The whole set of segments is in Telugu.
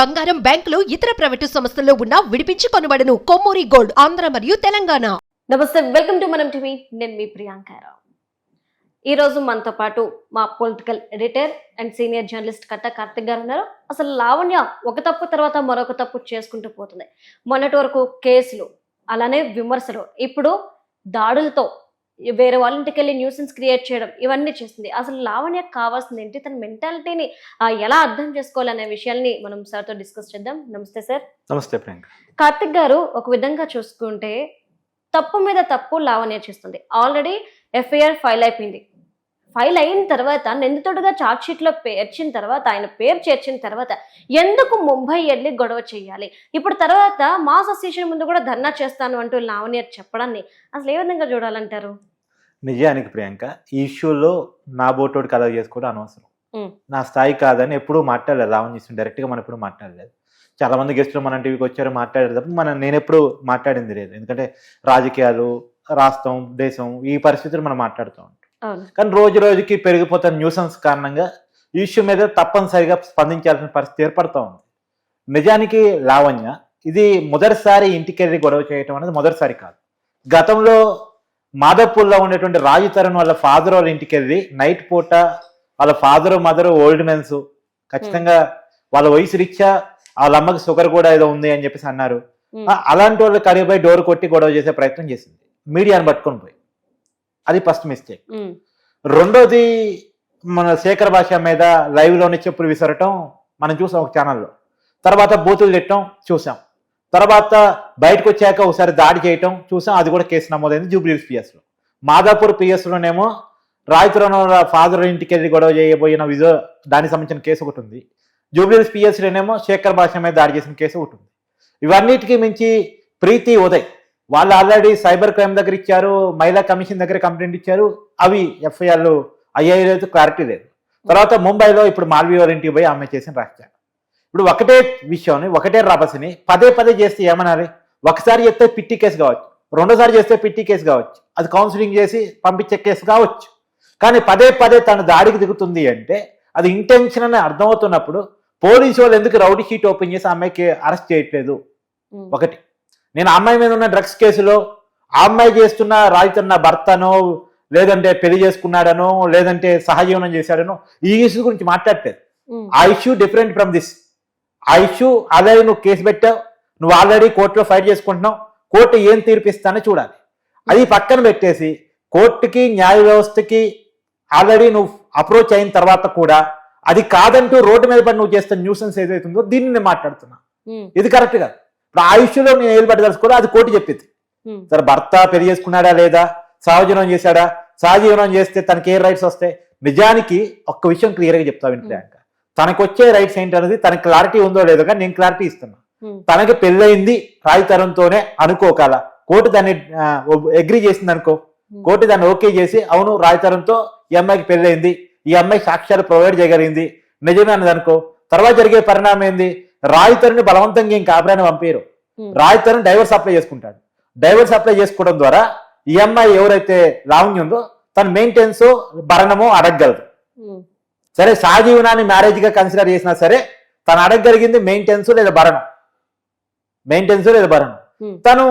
బంగారం బ్యాంకులు ఇతర ప్రైవేటు సంస్థల్లో ఉన్న విడిపించి కొనబడను కొమ్మూరి గోల్డ్ ఆంధ్ర మరియు తెలంగాణ నమస్తే వెల్కమ్ టు మనం టీవీ నేను మీ ప్రియాంక ఈ రోజు మనతో పాటు మా political editor and senior journalist Katta Karthik garu ఉన్నారు అసలు లావణ్య ఒక తప్పు తర్వాత మరొక తప్పు చేసుకుంటూ పోతుంది మొన్నటి వరకు కేసులు అలానే విమర్శలు ఇప్పుడు దాడులతో వేరే వాళ్ళ ఇంటికి వెళ్ళి న్యూసెన్స్ క్రియేట్ చేయడం ఇవన్నీ చేస్తుంది అసలు లావణ్య కావాల్సింది ఏంటి తన మెంటాలిటీని ఎలా అర్థం చేసుకోవాలనే విషయాల్ని మనం సార్తో డిస్కస్ చేద్దాం నమస్తే సార్ నమస్తే ప్రియాంక కార్తిక్ గారు ఒక విధంగా చూసుకుంటే తప్పు మీద తప్పు లావణ్య చేస్తుంది ఆల్రెడీ ఎఫ్ఐఆర్ ఫైల్ అయిపోయింది ఫైల్ అయిన తర్వాత నిందితుడుగా చార్జ్ పేర్చిన తర్వాత ఆయన పేరు చేర్చిన తర్వాత ఎందుకు ముంబై వెళ్ళి గొడవ చేయాలి ఇప్పుడు తర్వాత మాస్ అసోసియేషన్ ముందు కూడా ధర్నా చేస్తాను అంటూ లావణ్య చెప్పడాన్ని అసలు ఏ విధంగా చూడాలంటారు నిజానికి ప్రియాంక ఈ ఇష్యూలో నా బోటోడు కలవ చేసుకోవడం అనవసరం నా స్థాయి కాదని ఎప్పుడూ మాట్లాడలేదు రావణ్ చేసిన డైరెక్ట్గా మనం ఎప్పుడు మాట్లాడలేదు చాలా మంది గెస్టులు మన టీవీకి వచ్చారు మాట్లాడేది తప్ప మనం నేను ఎప్పుడు మాట్లాడింది లేదు ఎందుకంటే రాజకీయాలు రాష్ట్రం దేశం ఈ పరిస్థితులు మనం మాట్లాడుతూ ఉంటాం కానీ రోజు రోజుకి పెరిగిపోతున్న న్యూసెన్స్ కారణంగా ఈ ఇష్యూ మీద తప్పనిసరిగా స్పందించాల్సిన పరిస్థితి ఏర్పడుతూ ఉంది నిజానికి లావణ్య ఇది మొదటిసారి ఇంటికెళ్ళి గొడవ చేయటం అనేది మొదటిసారి కాదు గతంలో మాధవ్పూర్లో ఉండేటువంటి రాజు తరుణ్ వాళ్ళ ఫాదర్ వాళ్ళ ఇంటికి వెళ్ళి నైట్ పూట వాళ్ళ ఫాదర్ మదర్ ఓల్డ్ మెన్స్ ఖచ్చితంగా వాళ్ళ వయసు రీత్యా వాళ్ళ అమ్మకి షుగర్ కూడా ఏదో ఉంది అని చెప్పేసి అన్నారు అలాంటి వాళ్ళు కడిగిపోయి డోర్ కొట్టి గొడవ చేసే ప్రయత్నం చేసింది మీడియాను పట్టుకొని పోయి అది ఫస్ట్ మిస్టేక్ రెండోది మన శేఖర్ భాష మీద లైవ్లోనే చెప్పులు విసరటం మనం చూసాం ఒక ఛానల్లో తర్వాత బూతులు తిట్టడం చూసాం తర్వాత బయటకు వచ్చాక ఒకసారి దాడి చేయటం చూసాం అది కూడా కేసు నమోదైంది జూబ్లీస్ పిఎస్లో మాదాపూర్ పిఎస్లోనేమో రాయతురం ఫాదర్ ఇంటికి వెళ్ళి గొడవ చేయబోయిన విజో దానికి సంబంధించిన కేసు ఒకటి ఉంది జూబ్లీస్ పిఎస్లోనేమో శేఖర్ భాష మీద దాడి చేసిన కేసు ఒకటి ఉంది ఇవన్నిటికీ మించి ప్రీతి ఉదయ్ వాళ్ళు ఆల్రెడీ సైబర్ క్రైమ్ దగ్గర ఇచ్చారు మహిళా కమిషన్ దగ్గర కంప్లైంట్ ఇచ్చారు అవి ఎఫ్ఐఆర్లు అయ్యాయి లేదు క్లారిటీ లేదు తర్వాత ముంబైలో ఇప్పుడు మాల్వీ వారింటికి పోయి ఆమె చేసిన రాష్ట్రాలు ఇప్పుడు ఒకటే విషయాన్ని ఒకటే రాబసిని పదే పదే చేస్తే ఏమనాలి ఒకసారి చెప్తే పిట్టి కేసు కావచ్చు రెండోసారి చేస్తే పిట్టి కేసు కావచ్చు అది కౌన్సిలింగ్ చేసి పంపించే కేసు కావచ్చు కానీ పదే పదే తను దాడికి దిగుతుంది అంటే అది ఇంటెన్షన్ అని అర్థమవుతున్నప్పుడు పోలీసు వాళ్ళు ఎందుకు రౌడీ షీట్ ఓపెన్ చేసి అమ్మాయికి అరెస్ట్ చేయట్లేదు ఒకటి నేను అమ్మాయి మీద ఉన్న డ్రగ్స్ కేసులో ఆ అమ్మాయి చేస్తున్న రాజుతున్న భర్తనో లేదంటే పెళ్లి చేసుకున్నాడనో లేదంటే సహజీవనం చేశాడనో ఈ ఇష్యూ గురించి మాట్లాడలేదు ఆ ఇష్యూ డిఫరెంట్ ఫ్రమ్ దిస్ ఆ ఇష్యూ ఆల్రెడీ నువ్వు కేసు పెట్టావు నువ్వు ఆల్రెడీ కోర్టులో ఫైట్ చేసుకుంటున్నావు కోర్టు ఏం తీర్పిస్తానో చూడాలి అది పక్కన పెట్టేసి కోర్టుకి న్యాయ వ్యవస్థకి ఆల్రెడీ నువ్వు అప్రోచ్ అయిన తర్వాత కూడా అది కాదంటూ రోడ్డు మీద పడి నువ్వు చేస్తున్న న్యూసెన్స్ ఏదైతుందో దీన్ని నేను మాట్లాడుతున్నా ఇది కరెక్ట్ కాదు ఇప్పుడు ఆ ఇష్యూలో నేను ఏలుబడి అది కోర్టు చెప్పింది సరే భర్త పెళ్లి చేసుకున్నాడా లేదా సహజీవనం చేశాడా సహజీవనం చేస్తే తనకి ఏ రైట్స్ వస్తాయి నిజానికి ఒక్క విషయం క్లియర్గా చెప్తా వింటే తనకు వచ్చే రైట్స్ ఏంటనేది తన క్లారిటీ ఉందో లేదో కానీ నేను క్లారిటీ ఇస్తున్నా hmm. తనకి పెళ్ళయింది రాయితరంతోనే అనుకోకాల కోర్టు దాన్ని అగ్రీ చేసింది అనుకో hmm. కోర్టు దాన్ని ఓకే చేసి అవును రాయితరంతో ఈ అమ్మాయికి పెళ్ళయింది ఈ అమ్మాయి సాక్ష్యాలు ప్రొవైడ్ చేయగలిగింది నిజమే అన్నది అనుకో తర్వాత జరిగే పరిణామం ఏంది రాయితరుని బలవంతంగా ఇంకా ఆపరాని పంపారు hmm. రాయితరుని డైవర్స్ అప్లై చేసుకుంటాడు డైవర్స్ అప్లై చేసుకోవడం ద్వారా ఈ అమ్మాయి ఎవరైతే లావణ్యం ఉందో తన మెయింటెన్స్ భరణము అడగగలదు సరే సహజీవనాన్ని మ్యారేజ్గా కన్సిడర్ చేసినా సరే తను అడగగలిగింది మెయింటెన్స్ లేదా భరణం మెయింటెన్స్ లేదా భరణం hmm. తను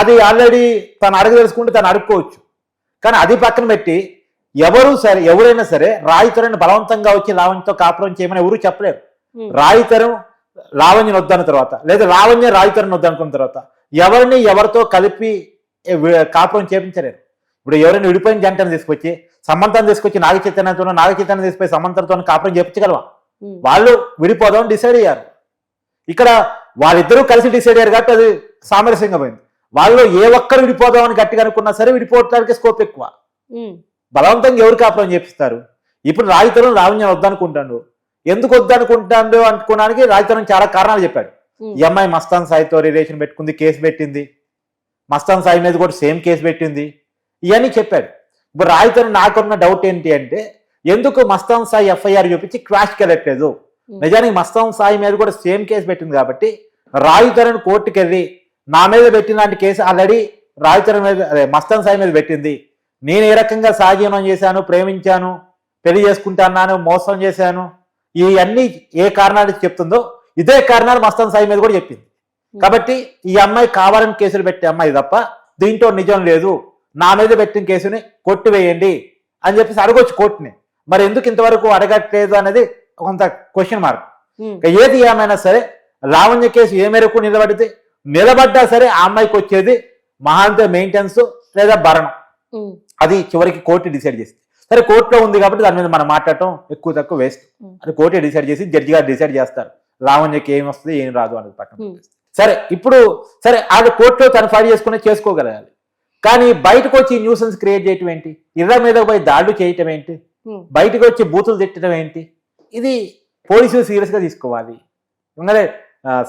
అది ఆల్రెడీ తను తెలుసుకుంటే తను అడుక్కోవచ్చు కానీ అది పక్కన పెట్టి ఎవరు సరే ఎవరైనా సరే రాయితరుని బలవంతంగా వచ్చి లావణ్యతో కాపురం చేయమని ఎవరు చెప్పలేరు hmm. రాయితరం లావణ్యం వద్దన్న తర్వాత లేదా లావణ్య రాయితరుని వద్దనుకున్న తర్వాత ఎవరిని ఎవరితో కలిపి కాపురం చేయించలేరు ఇప్పుడు ఎవరైనా విడిపోయిన జంటను తీసుకొచ్చి సమంతం తీసుకొచ్చి నాగ చైతన్యతో నాగ చైతన్యం తీసుకుపోయి సమంతంతో కాపురం చేపించగలవా వాళ్ళు విడిపోదాం డిసైడ్ అయ్యారు ఇక్కడ వాళ్ళిద్దరూ కలిసి డిసైడ్ అయ్యారు కాబట్టి అది సామరస్యంగా పోయింది వాళ్ళు ఏ ఒక్కరు విడిపోదామని గట్టిగా అనుకున్నా సరే విడిపోవటానికి స్కోప్ ఎక్కువ బలవంతంగా ఎవరు కాపురం చేపిస్తారు ఇప్పుడు రాజతరం రావణ్యం వద్దనుకుంటాడు ఎందుకు వద్దనుకుంటాడు అనుకోవడానికి రాజతరం చాలా కారణాలు చెప్పాడు ఈ అమ్మాయి మస్తాన్ సాయితో రిలేషన్ పెట్టుకుంది కేసు పెట్టింది మస్తాన్ సాయి మీద కూడా సేమ్ కేసు పెట్టింది ఇవన్నీ చెప్పాడు ఇప్పుడు రాయితో నాకున్న డౌట్ ఏంటి అంటే ఎందుకు మస్తాం సాయి ఎఫ్ఐఆర్ చూపించి క్రాష్ వెళ్ళట్లేదు నిజానికి మస్తాం సాయి మీద కూడా సేమ్ కేసు పెట్టింది కాబట్టి రాయితరణ్ కోర్టుకి వెళ్ళి నా మీద పెట్టిన లాంటి కేసు ఆల్రెడీ రాయితరణ్ మీద అదే మస్తాం సాయి మీద పెట్టింది నేను ఏ రకంగా సాజీవనం చేశాను ప్రేమించాను పెళ్లి చేసుకుంటాను మోసం చేశాను ఇవన్నీ ఏ కారణాలు చెప్తుందో ఇదే కారణాలు మస్తాన్ సాయి మీద కూడా చెప్పింది కాబట్టి ఈ అమ్మాయి కావాలని కేసులు పెట్టే అమ్మాయి తప్ప దీంట్లో నిజం లేదు నా మీద పెట్టిన కేసుని కొట్టివేయండి అని చెప్పేసి అడగొచ్చు కోర్టుని మరి ఎందుకు ఇంతవరకు అడగట్లేదు అనేది కొంత hmm. క్వశ్చన్ మార్క్ ఏది ఏమైనా సరే లావణ్య కేసు ఏ మేరకు నిలబడితే నిలబడ్డా సరే ఆ అమ్మాయికి వచ్చేది మహాంత మెయింటెన్స్ లేదా భరణం hmm. అది చివరికి కోర్టు డిసైడ్ చేసింది సరే కోర్టులో ఉంది కాబట్టి దాని మీద మనం మాట్లాడటం ఎక్కువ తక్కువ వేస్ట్ hmm. అది కోర్టు డిసైడ్ చేసి జడ్జి గారు డిసైడ్ చేస్తారు లావణ్యకి ఏం వస్తుంది ఏం రాదు అనేది పట్టణం సరే ఇప్పుడు సరే అది కోర్టులో తను ఫైల్ చేసుకునే చేసుకోగలగాలి కానీ బయటకు వచ్చి న్యూసెన్స్ క్రియేట్ చేయటం ఏంటి ఇర్ర మీద పోయి దాడులు చేయటం ఏంటి బయటకు వచ్చి బూతులు తిట్టడం ఏంటి ఇది పోలీసులు సీరియస్ గా తీసుకోవాలి ఎందుకంటే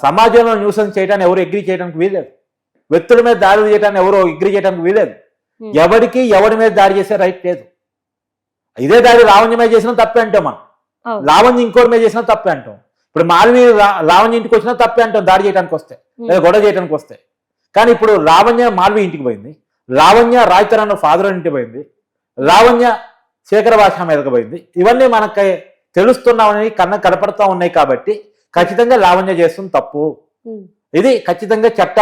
సమాజంలో న్యూసెన్స్ చేయడానికి ఎవరు ఎగ్రీ చేయడానికి వీలేదు వ్యక్తుల మీద దాడులు చేయడానికి ఎవరు ఎగ్రీ చేయడానికి వీలేదు ఎవరికి ఎవరి మీద దాడి చేసే రైట్ లేదు ఇదే దాడి లావణ్య మీద చేసినా తప్పే అంటాం మనం లావణ్య ఇంకోటి మీద చేసినా తప్పే అంటాం ఇప్పుడు మాల్వి లావణ్య ఇంటికి వచ్చినా తప్పే అంటాం దాడి చేయడానికి వస్తే లేదా గొడవ చేయడానికి వస్తే కానీ ఇప్పుడు రావణ్య మాల్వి ఇంటికి పోయింది లావణ్య రాజ్ ఫాదర్ ఇంటి పోయింది లావణ్య శేఖర భాష మీదకి పోయింది ఇవన్నీ మనకి తెలుస్తున్నామని కన్న కనపడతా ఉన్నాయి కాబట్టి ఖచ్చితంగా లావణ్య చేస్తుంది తప్పు ఇది ఖచ్చితంగా చట్ట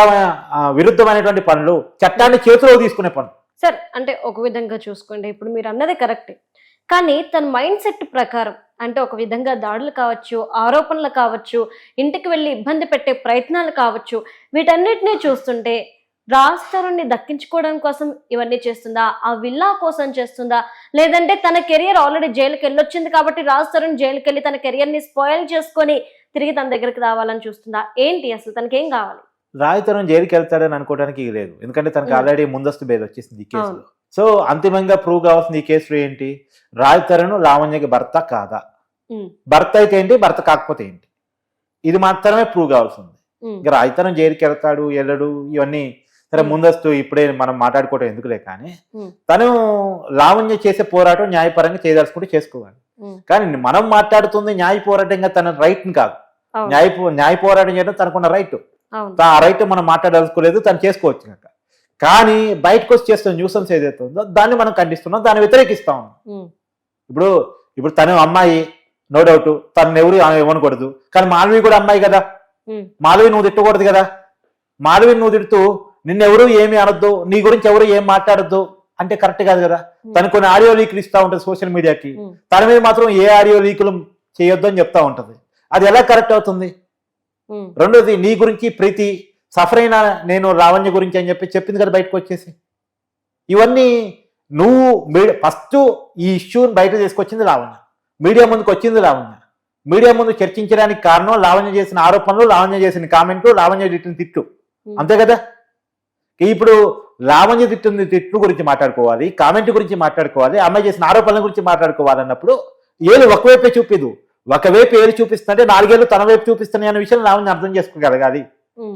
విరుద్ధమైనటువంటి పనులు చట్టాన్ని చేతిలో తీసుకునే పనులు సార్ అంటే ఒక విధంగా చూసుకోండి ఇప్పుడు మీరు అన్నది కరెక్టే కానీ తన మైండ్ సెట్ ప్రకారం అంటే ఒక విధంగా దాడులు కావచ్చు ఆరోపణలు కావచ్చు ఇంటికి వెళ్ళి ఇబ్బంది పెట్టే ప్రయత్నాలు కావచ్చు వీటన్నిటినీ చూస్తుంటే రాజ్తరుణ్ణి దక్కించుకోవడం కోసం ఇవన్నీ చేస్తుందా ఆ విల్లా కోసం చేస్తుందా లేదంటే తన కెరియర్ ఆల్రెడీ జైలుకి వెళ్ళొచ్చింది కాబట్టి తరుణ్ జైలుకి వెళ్ళి తన కెరియర్ ని స్పాయిల్ చేసుకొని తిరిగి తన దగ్గరికి రావాలని చూస్తుందా ఏంటి అసలు తనకి ఏం కావాలి తరుణ్ జైలుకి వెళ్తాడని అనుకోవడానికి లేదు ఎందుకంటే తనకి ఆల్రెడీ ముందస్తు బేల్ వచ్చేసింది ఈ కేసులో సో అంతిమంగా ప్రూవ్ కావాల్సింది ఈ కేసులో ఏంటి తరుణ్ లావణ్యకి భర్త కాదా భర్త అయితే ఏంటి భర్త కాకపోతే ఏంటి ఇది మాత్రమే ప్రూవ్ కావాల్సింది ఇంకా తరుణ్ జైలుకి వెళ్తాడు వెళ్ళడు ఇవన్నీ సరే ముందస్తు ఇప్పుడే మనం మాట్లాడుకోవటం ఎందుకులే కానీ తను లావణ్య చేసే పోరాటం న్యాయపరంగా చేయదలుచుకుంటే చేసుకోవాలి కానీ మనం మాట్లాడుతుంది న్యాయ పోరాటంగా తన రైట్ కాదు న్యాయ న్యాయ పోరాటం చేయడం తనకున్న రైట్ ఆ రైట్ మనం మాట్లాడదలుచుకోలేదు తను చేసుకోవచ్చు కనుక కానీ బయటకు వచ్చి చేస్తున్న న్యూసెన్స్ ఏదైతే ఉందో దాన్ని మనం ఖండిస్తున్నాం దాన్ని వ్యతిరేకిస్తా ఉన్నాం ఇప్పుడు ఇప్పుడు తను అమ్మాయి నో డౌట్ తను ఎవరు ఇవ్వనకూడదు కానీ మాల్వి కూడా అమ్మాయి కదా మాల్వి నువ్వు తిట్టకూడదు కదా మాల్వి నువ్వు తిడుతూ నిన్నెవరూ ఏమి అనొద్దు నీ గురించి ఎవరు ఏం మాట్లాడద్దు అంటే కరెక్ట్ కాదు కదా hmm. తను కొన్ని ఆడియో లీకులు ఇస్తా ఉంటుంది సోషల్ మీడియాకి hmm. తన మీద మాత్రం ఏ ఆడియో లీకులు చేయొద్దు అని చెప్తా ఉంటది అది ఎలా కరెక్ట్ అవుతుంది hmm. రెండోది నీ గురించి ప్రీతి సఫర్ అయినా నేను రావణ్య గురించి అని చెప్పి చెప్పింది కదా బయటకు వచ్చేసి ఇవన్నీ నువ్వు ఫస్ట్ ఈ ఇష్యూని బయట తీసుకొచ్చింది రావణ్య మీడియా ముందుకు వచ్చింది లావణ్య మీడియా ముందు చర్చించడానికి కారణం లావణ్య చేసిన ఆరోపణలు లావణ్య చేసిన కామెంట్లు లావణ్య చేసిన తిట్టు అంతే కదా ఇప్పుడు లావణ్య తిట్టింది తిట్టు గురించి మాట్లాడుకోవాలి కామెంట్ గురించి మాట్లాడుకోవాలి అమ్మాయి చేసిన ఆరోపణల గురించి మాట్లాడుకోవాలన్నప్పుడు ఏలు ఒకవైపే చూపిదు ఒకవైపు ఏది చూపిస్తుంటే నాలుగేళ్ళు తన వైపు చూపిస్తున్నాయి అనే విషయం లావణ్య అర్థం చేసుకోగలగాలి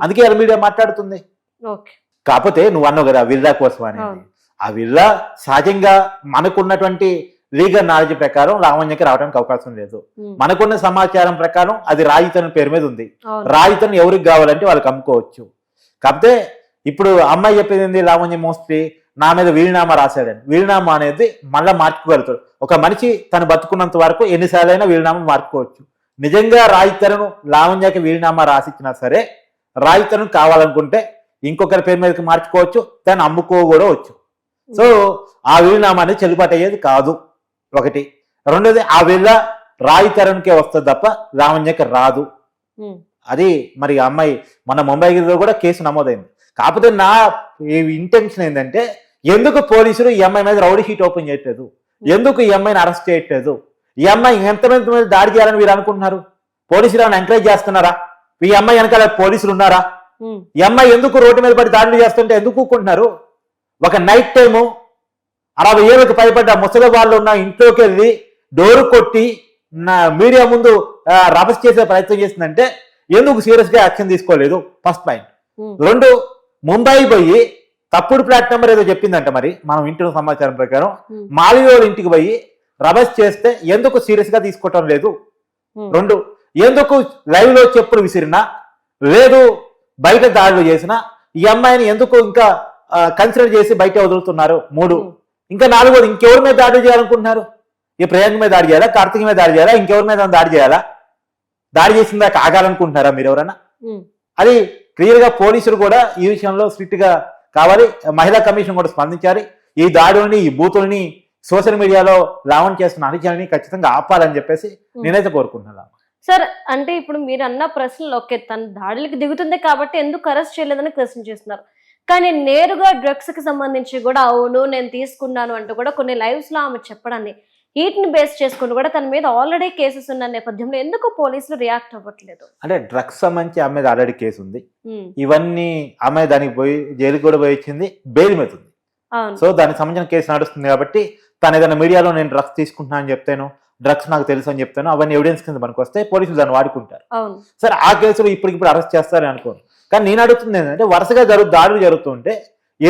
అందుకే ఎల్ మీడియా మాట్లాడుతుంది కాకపోతే నువ్వు అన్నావు కదా విల్లా కోసం అని ఆ విల్లా సహజంగా మనకున్నటువంటి లీగల్ నాలెడ్జ్ ప్రకారం లావణ్యకి రావడానికి అవకాశం లేదు మనకున్న సమాచారం ప్రకారం అది రాజితన్ పేరు మీద ఉంది రాయితన్ ఎవరికి కావాలంటే వాళ్ళకి అమ్ముకోవచ్చు కాకపోతే ఇప్పుడు అమ్మాయి చెప్పేది ఏంది లావణ్య మోస్త్రి నా మీద వీలునామా రాశాడని వీలునామా అనేది మళ్ళీ మార్చుకోగలుగుతాడు ఒక మనిషి తను బతుకున్నంత వరకు ఎన్నిసార్లు అయినా వీలునామా మార్చుకోవచ్చు నిజంగా రాయితరను లావణ్యకి వీలునామా రాసిచ్చినా సరే రాయితరను కావాలనుకుంటే ఇంకొకరి పేరు మీదకి మార్చుకోవచ్చు తను అమ్ముకో కూడా వచ్చు సో ఆ వీలునామా అనేది చెల్లుబాటు అయ్యేది కాదు ఒకటి రెండోది ఆ వీళ్ళ రాయి వస్తుంది తప్ప లావణ్యకి రాదు అది మరి అమ్మాయి మన ముంబైలో కూడా కేసు నమోదైంది కాకపోతే నా ఇంటెన్షన్ ఏంటంటే ఎందుకు పోలీసులు ఈ అమ్మాయి మీద రౌడీ షీట్ ఓపెన్ చేయట్లేదు ఎందుకు ఈ అమ్మాయిని అరెస్ట్ చేయట్లేదు ఈ అమ్మాయి ఎంతమంది మీద దాడి చేయాలని వీరు అనుకుంటున్నారు పోలీసులు ఏమైనా ఎంకరేజ్ చేస్తున్నారా ఈ అమ్మాయి వెనకాల పోలీసులు ఉన్నారా ఈ అమ్మాయి ఎందుకు రోడ్డు మీద పడి దాడులు చేస్తుంటే ఎందుకు కూకుంటున్నారు ఒక నైట్ టైము అరవై ఏళ్ళకి పైపడ్డ ముసలి వాళ్ళు ఉన్న ఇంట్లోకి వెళ్ళి డోరు కొట్టి నా మీడియా ముందు రభస్ చేసే ప్రయత్నం చేసిందంటే ఎందుకు సీరియస్ గా యాక్షన్ తీసుకోలేదు ఫస్ట్ పాయింట్ రెండు ముంబై పోయి తప్పుడు ప్లాట్ నెంబర్ ఏదో చెప్పిందంట మరి మనం వింటున్న సమాచారం ప్రకారం మాలియోల ఇంటికి పోయి రభస్ చేస్తే ఎందుకు సీరియస్ గా తీసుకోవటం లేదు రెండు ఎందుకు లైవ్ లో చెప్పులు విసిరినా లేదు బయట దాడులు చేసిన ఈ అమ్మాయిని ఎందుకు ఇంకా కన్సిడర్ చేసి బయట వదులుతున్నారు మూడు ఇంకా నాలుగోది ఇంకెవరి మీద దాడి చేయాలనుకుంటున్నారు ఈ ప్రియాంక మీద దాడి చేయాలా కార్తీక మీద దాడి చేయాలా ఇంకెవరి మీద దాడి చేయాలా దాడి చేసిందా ఆగాలనుకుంటున్నారా మీరు ఎవరైనా అది గా పోలీసులు కూడా ఈ విషయంలో గా కావాలి మహిళా కమిషన్ కూడా స్పందించాలి ఈ దాడుల్ని ఈ బూతుల్ని సోషల్ మీడియాలో లావణ్ చేస్తున్న అనుచరుని ఖచ్చితంగా ఆపాలని చెప్పేసి hmm. నేనైతే కోరుకుంటున్నా సార్ అంటే ఇప్పుడు మీరు అన్న ప్రశ్నలు ఓకే తన దాడులకు దిగుతుంది కాబట్టి ఎందుకు అరెస్ట్ చేయలేదని చేస్తున్నారు కానీ నేరుగా డ్రగ్స్ కి సంబంధించి కూడా అవును నేను తీసుకున్నాను అంటూ కూడా కొన్ని లైవ్స్ లో ఆమె చెప్పడాన్ని వీటిని బేస్ చేసుకుని కూడా తన మీద ఆల్రెడీ కేసెస్ ఉన్న నేపథ్యంలో ఎందుకు పోలీసులు రియాక్ట్ అవ్వట్లేదు అంటే డ్రగ్స్ సంబంధించి ఆమె ఆల్రెడీ కేసు ఉంది ఇవన్నీ ఆమె దానికి పోయి జైలుకి కూడా పోయి ఇచ్చింది బెయిల్ మీద ఉంది సో దానికి సంబంధించిన కేసు నడుస్తుంది కాబట్టి తను ఏదైనా మీడియాలో నేను డ్రగ్స్ తీసుకుంటున్నా అని చెప్తాను డ్రగ్స్ నాకు తెలుసు అని చెప్తాను అవన్నీ ఎవిడెన్స్ కింద మనకు వస్తే పోలీసులు దాన్ని వాడుకుంటారు సరే ఆ కేసులో ఇప్పటికిప్పుడు అరెస్ట్ చేస్తారని అనుకోను కానీ నేను అడుగుతుంది ఏంటంటే వరుసగా జరుగు దాడులు జరుగుతుంటే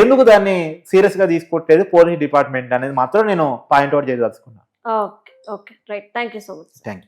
ఎందుకు దాన్ని సీరియస్గా తీసుకోవట్లేదు పోలీస్ డిపార్ట్మెంట్ అనేది మాత్రం నేను పాయింట్అవుట్ చేయదలుచుకున్నాను Okay, right. Thank you so much, sir. Thank you.